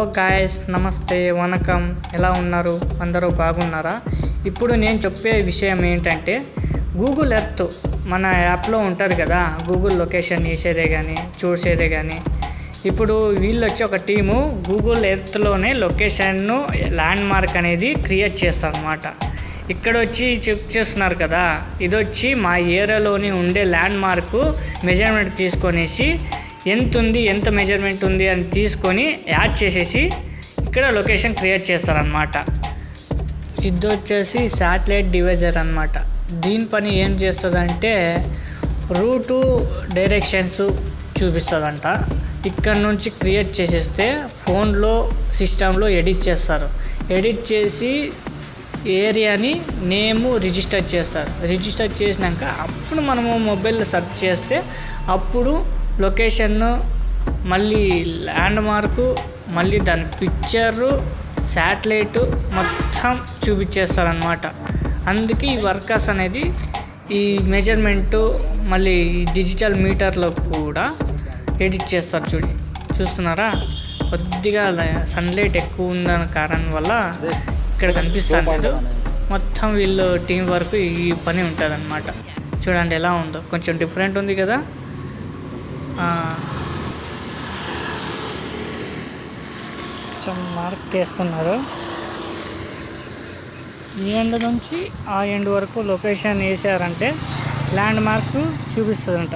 Hello guys నమస్తే వనకం. ఎలా ఉన్నారు? అందరూ బాగున్నారా? ఇప్పుడు నేను చెప్పే విషయం ఏంటంటే గూగుల్ ఎర్త్ మన యాప్లో ఉంటుంది కదా గూగుల్ లొకేషన్ వేసేదే కానీ చూసేదే కానీ ఇప్పుడు వీళ్ళు వచ్చి ఒక టీము గూగుల్ ఎర్త్లోనే లొకేషన్ను ల్యాండ్ మార్క్ అనేది క్రియేట్ చేస్తారు అనమాట ఇక్కడ వచ్చి చెక్ చేస్తున్నారు కదా ఇది వచ్చి మా ఏరియాలోని ఉండే ల్యాండ్ మార్కు మెజర్మెంట్ తీసుకొనేసి ఎంత ఉంది ఎంత మెజర్మెంట్ ఉంది అని తీసుకొని యాడ్ చేసేసి ఇక్కడ లొకేషన్ క్రియేట్ చేస్తారనమాట ఇది వచ్చేసి శాటిలైట్ డివైజర్ అనమాట దీని పని ఏం చేస్తుందంటే రూటు డైరెక్షన్స్ చూపిస్తుందంట. ఇక్కడ నుంచి క్రియేట్ చేసేస్తే ఫోన్లో సిస్టంలో ఎడిట్ చేస్తారు. ఎడిట్ చేసి ఏరియాని నేము రిజిస్టర్ చేస్తారు. రిజిస్టర్ చేసినాక అప్పుడు మనము మొబైల్లో సెర్చ్ చేస్తే అప్పుడు లొకేషన్ను మళ్ళీ ల్యాండ్ మార్కు మళ్ళీ దాని పిక్చరు శాటిలైటు మొత్తం చూపించేస్తారనమాట అందుకే ఈ వర్కర్స్ అనేది ఈ మెజర్మెంటు మళ్ళీ ఈ డిజిటల్ మీటర్లో కూడా ఎడిట్ చేస్తారు చూడి. చూస్తున్నారా? కొద్దిగా సన్లైట్ ఎక్కువ ఉందన్న కారణం వల్ల ఇక్కడ కనిపిస్తాను లేదు. మొత్తం వీళ్ళు టీం వర్క్ ఈ పని ఉంటుంది అనమాట చూడండి ఎలా ఉందో. కొంచెం డిఫరెంట్ ఉంది కదా. కొంచెం మార్క్ చేస్తున్నారు. ఈ ఎండ్ నుంచి ఆ ఎండ్ వరకు లొకేషన్ వేసారంటే ల్యాండ్ మార్క్ చూపిస్తుందంట.